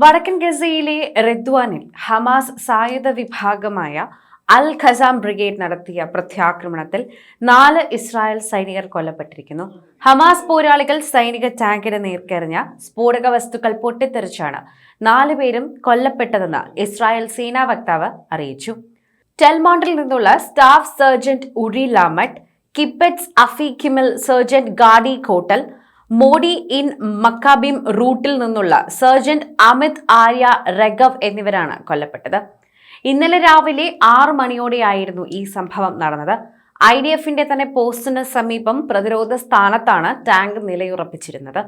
വടക്കൻ ഗസയിലെ റെദ്വാനിൽ ഹമാസ് സായുധ വിഭാഗമായ അൽ ഖസാം ബ്രിഗേഡ് നടത്തിയ പ്രത്യാക്രമണത്തിൽ നാല് ഇസ്രായേൽ സൈനികർ കൊല്ലപ്പെട്ടിരിക്കുന്നു. ഹമാസ് പോരാളികൾ സൈനിക ടാങ്കിന് നേർക്കെറിഞ്ഞ സ്ഫോടക വസ്തുക്കൾ പൊട്ടിത്തെറിച്ചാണ് നാലുപേരും കൊല്ലപ്പെട്ടതെന്ന് ഇസ്രായേൽ സേനാ വക്താവ് അറിയിച്ചു. ടെൽമോണ്ടിൽ നിന്നുള്ള സ്റ്റാഫ് സർജന്റ് ഉറി ലാമറ്റ് കിപ്പറ്റ്സ് അഫി കിമിൽ സർജന്റ് ഗാഡി കോട്ടൽ മോഡി ഇൻ മക്കാബിം റൂട്ടിൽ നിന്നുള്ള സർജന്റ് അമിത് ആര്യ രഗവ് എന്നിവരാണ് കൊല്ലപ്പെട്ടത്. ഇന്നലെ രാവിലെ ആറു മണിയോടെയായിരുന്നു ഈ സംഭവം നടന്നത്. ഐ ഡി എഫിന്റെ തന്നെ പോസ്റ്റിന് സമീപം പ്രതിരോധ സ്ഥാനത്താണ് ടാങ്ക് നിലയുറപ്പിച്ചിരുന്നത്.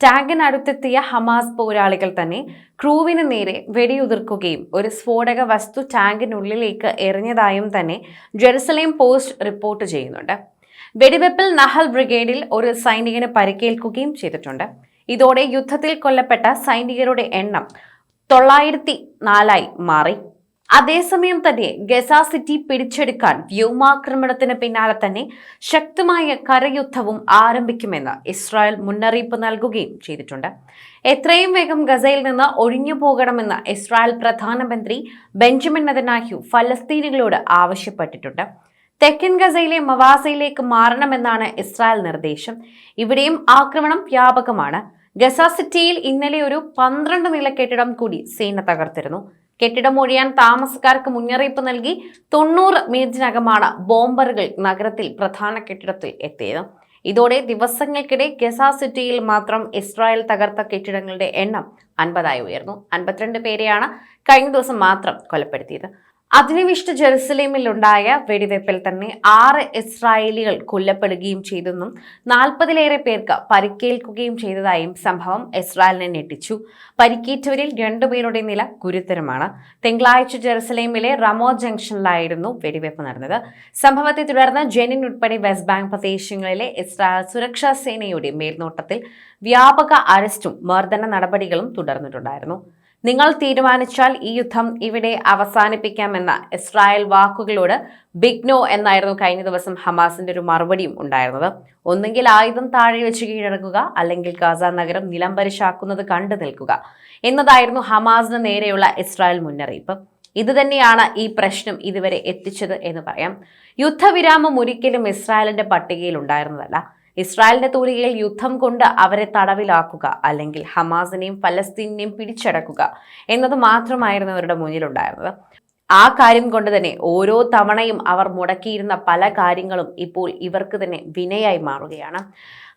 ടാങ്കിനടുത്തെത്തിയ ഹമാസ് പോരാളികൾ തന്നെ ക്രൂവിന് നേരെ വെടിയുതിർക്കുകയും ഒരു സ്ഫോടക വസ്തു ടാങ്കിനുള്ളിലേക്ക് എറിഞ്ഞതായും തന്നെ ജെറുസലേം പോസ്റ്റ് റിപ്പോർട്ട് ചെയ്യുന്നുണ്ട്. വെടിവെപ്പിൽ നഹൽ ബ്രിഗേഡിൽ ഒരു സൈനികന് പരിക്കേൽക്കുകയും ചെയ്തിട്ടുണ്ട്. ഇതോടെ യുദ്ധത്തിൽ കൊല്ലപ്പെട്ട സൈനികരുടെ എണ്ണം തൊള്ളായിരത്തി നാലായി മാറി. അതേസമയം തന്നെ ഗസ സിറ്റി പിടിച്ചെടുക്കാൻ വ്യോമാക്രമണത്തിന് പിന്നാലെ തന്നെ ശക്തമായ കരയുദ്ധവും ആരംഭിക്കുമെന്ന് ഇസ്രായേൽ മുന്നറിയിപ്പ് നൽകുകയും ചെയ്തിട്ടുണ്ട്. എത്രയും വേഗം ഗസയിൽ നിന്ന് ഒഴിഞ്ഞു പോകണമെന്ന് ഇസ്രായേൽ പ്രധാനമന്ത്രി ബെഞ്ചമിൻ നദനാഹ്യു ഫലസ്തീനികളോട് ആവശ്യപ്പെട്ടിട്ടുണ്ട്. തെക്കൻ ഗസയിലെ മവാസയിലേക്ക് മാറണമെന്നാണ് ഇസ്രായേൽ നിർദ്ദേശം. ഇവിടെയും ആക്രമണം വ്യാപകമാണ്. ഗസ സിറ്റിയിൽ ഇന്നലെ ഒരു പന്ത്രണ്ട് നില കെട്ടിടം കൂടി സേന തകർത്തിരുന്നു. കെട്ടിടം ഒഴിയാൻ താമസക്കാർക്ക് മുന്നറിയിപ്പ് നൽകി തൊണ്ണൂറ് മിനിറ്റിനകമാണ് ബോംബറുകൾ നഗരത്തിൽ പ്രധാന കെട്ടിടത്തിൽ എത്തിയത്. ഇതോടെ ദിവസങ്ങൾക്കിടെ ഗസ സിറ്റിയിൽ മാത്രം ഇസ്രായേൽ തകർത്ത കെട്ടിടങ്ങളുടെ എണ്ണം അൻപതായി ഉയർന്നു. അൻപത്തിരണ്ട് പേരെയാണ് കഴിഞ്ഞ ദിവസം മാത്രം കൊലപ്പെടുത്തിയത്. അധിനിവിഷ്ട ജെറുസലേമിലുണ്ടായ വെടിവെപ്പിൽ തന്നെ ആറ് ഇസ്രായേലികൾ കൊല്ലപ്പെടുകയും ചെയ്തെന്നും നാൽപ്പതിലേറെ പേർക്ക് പരിക്കേൽക്കുകയും ചെയ്തതായും സംഭവം ഇസ്രായേലിനെ ഞെട്ടിച്ചു. പരിക്കേറ്റവരിൽ രണ്ടുപേരുടെ നില ഗുരുതരമാണ്. തിങ്കളാഴ്ച ജെറുസലേമിലെ റമോ ജംഗ്ഷനിലായിരുന്നു വെടിവെപ്പ് നടന്നത്. സംഭവത്തെ തുടർന്ന് ജെനിൻ ഉൾപ്പെടെ വെസ്റ്റ് ബാങ്ക് പ്രദേശങ്ങളിലെ ഇസ്രായേൽ സുരക്ഷാ സേനയുടെ മേൽനോട്ടത്തിൽ വ്യാപക അറസ്റ്റും മർദ്ദന നടപടികളും തുടർന്നിട്ടുണ്ടായിരുന്നു. നിങ്ങൾ തീരുമാനിച്ചാൽ ഈ യുദ്ധം ഇവിടെ അവസാനിപ്പിക്കാമെന്ന ഇസ്രായേൽ വാക്കുകളോട് ബിഗ്നോ എന്നായിരുന്നു കഴിഞ്ഞ ദിവസം ഹമാസിന്റെ ഒരു മറുപടിയും ഉണ്ടായിരുന്നത്. ഒന്നുകിൽ ആയുധം താഴെ വെച്ച് കീഴടക്കുക അല്ലെങ്കിൽ ഗാസ നഗരം നിലംപരിശാക്കുന്നത് കണ്ടു നിൽക്കുക എന്നതായിരുന്നു ഹമാസിന് നേരെയുള്ള ഇസ്രായേൽ മുന്നറിയിപ്പ്. ഇത് തന്നെയാണ് ഈ പ്രശ്നം ഇതുവരെ എത്തിച്ചത് എന്ന് പറയാം. യുദ്ധവിരാമം ഒരിക്കലും ഇസ്രായേലിന്റെ പട്ടികയിൽ ഉണ്ടായിരുന്നതല്ല. ഇസ്രായേലിന്റെ തൂലികയിൽ യുദ്ധം കൊണ്ട് അവരെ തടവിലാക്കുക അല്ലെങ്കിൽ ഹമാസിനെയും ഫലസ്തീനെയും പിടിച്ചടക്കുക എന്നത് മാത്രമായിരുന്നു അവരുടെ മുന്നിലുണ്ടായിരുന്നത്. ആ കാര്യം കൊണ്ട് തന്നെ ഓരോ തവണയും അവർ മുടക്കിയിരുന്ന പല കാര്യങ്ങളും ഇപ്പോൾ ഇവർക്ക് തന്നെ വിനയായി മാറുകയാണ്.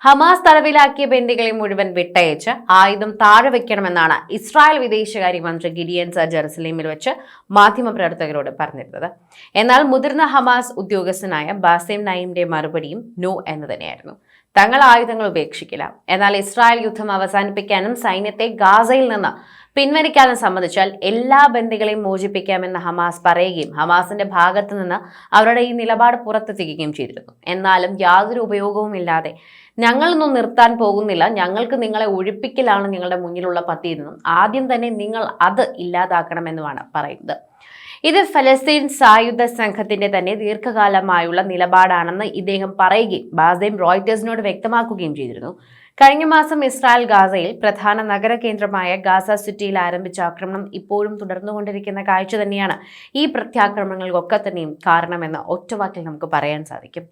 ഹമാസ് തടവിലാക്കിയ ബന്ദികളെ മുഴുവൻ വിട്ടയച്ച് ആയുധം താഴെ വെക്കണമെന്നാണ് ഇസ്രായേൽ വിദേശകാര്യമന്ത്രി ഗിഡിയൻ സർ ജെറുസലേമിൽ വെച്ച് മാധ്യമപ്രവർത്തകരോട് പറഞ്ഞിരുന്നത്. എന്നാൽ മുതിർന്ന ഹമാസ് ഉദ്യോഗസ്ഥനായ ബാസിം നയിമിന്റെ മറുപടിയും നോ എന്ന് തന്നെയായിരുന്നു. തങ്ങൾ ആയുധങ്ങൾ ഉപേക്ഷിക്കില്ല. എന്നാൽ ഇസ്രായേൽ യുദ്ധം അവസാനിപ്പിക്കാനും സൈന്യത്തെ ഗാസയിൽ നിന്ന് പിൻവലിക്കാനും സംബന്ധിച്ചാൽ എല്ലാ ബന്ദികളെയും മോചിപ്പിക്കാമെന്ന് ഹമാസ് പറയുകയും ഹമാസിന്റെ ഭാഗത്തു നിന്ന് അവരുടെ ഈ നിലപാട് പുറത്തെത്തിക്കുകയും ചെയ്തിരുന്നു. എന്നാലും യാതൊരു ഉപയോഗവുമില്ലാതെ ഞങ്ങളൊന്നും നിർത്താൻ പോകുന്നില്ല. ഞങ്ങൾക്ക് നിങ്ങളെ ഒഴിപ്പിക്കലാണ് നിങ്ങളുടെ മുന്നിലുള്ള പത്തിയെന്നും ആദ്യം തന്നെ നിങ്ങൾ അത് ഇല്ലാതാക്കണമെന്നുമാണ് പറയുന്നത്. ഇത് ഫലസ്തീൻ സായുധ സംഘത്തിന്റെ തന്നെ ദീർഘകാലമായുള്ള നിലപാടാണെന്ന് ഇദ്ദേഹം പറയുകയും ബാസേം റോയിറ്റേഴ്സിനോട് വ്യക്തമാക്കുകയും ചെയ്തിരുന്നു. കഴിഞ്ഞ മാസം ഇസ്രായേൽ ഗാസയിൽ പ്രധാന നഗര കേന്ദ്രമായ ഗാസ സിറ്റിയിൽ ആരംഭിച്ച ആക്രമണം ഇപ്പോഴും തുടർന്നുകൊണ്ടിരിക്കുന്ന കാഴ്ച തന്നെയാണ്. ഈ പ്രത്യാക്രമണങ്ങൾക്കൊക്കെ തന്നെയും കാരണമെന്ന് ഒറ്റവാക്കിൽ നമുക്ക് പറയാൻ സാധിക്കും.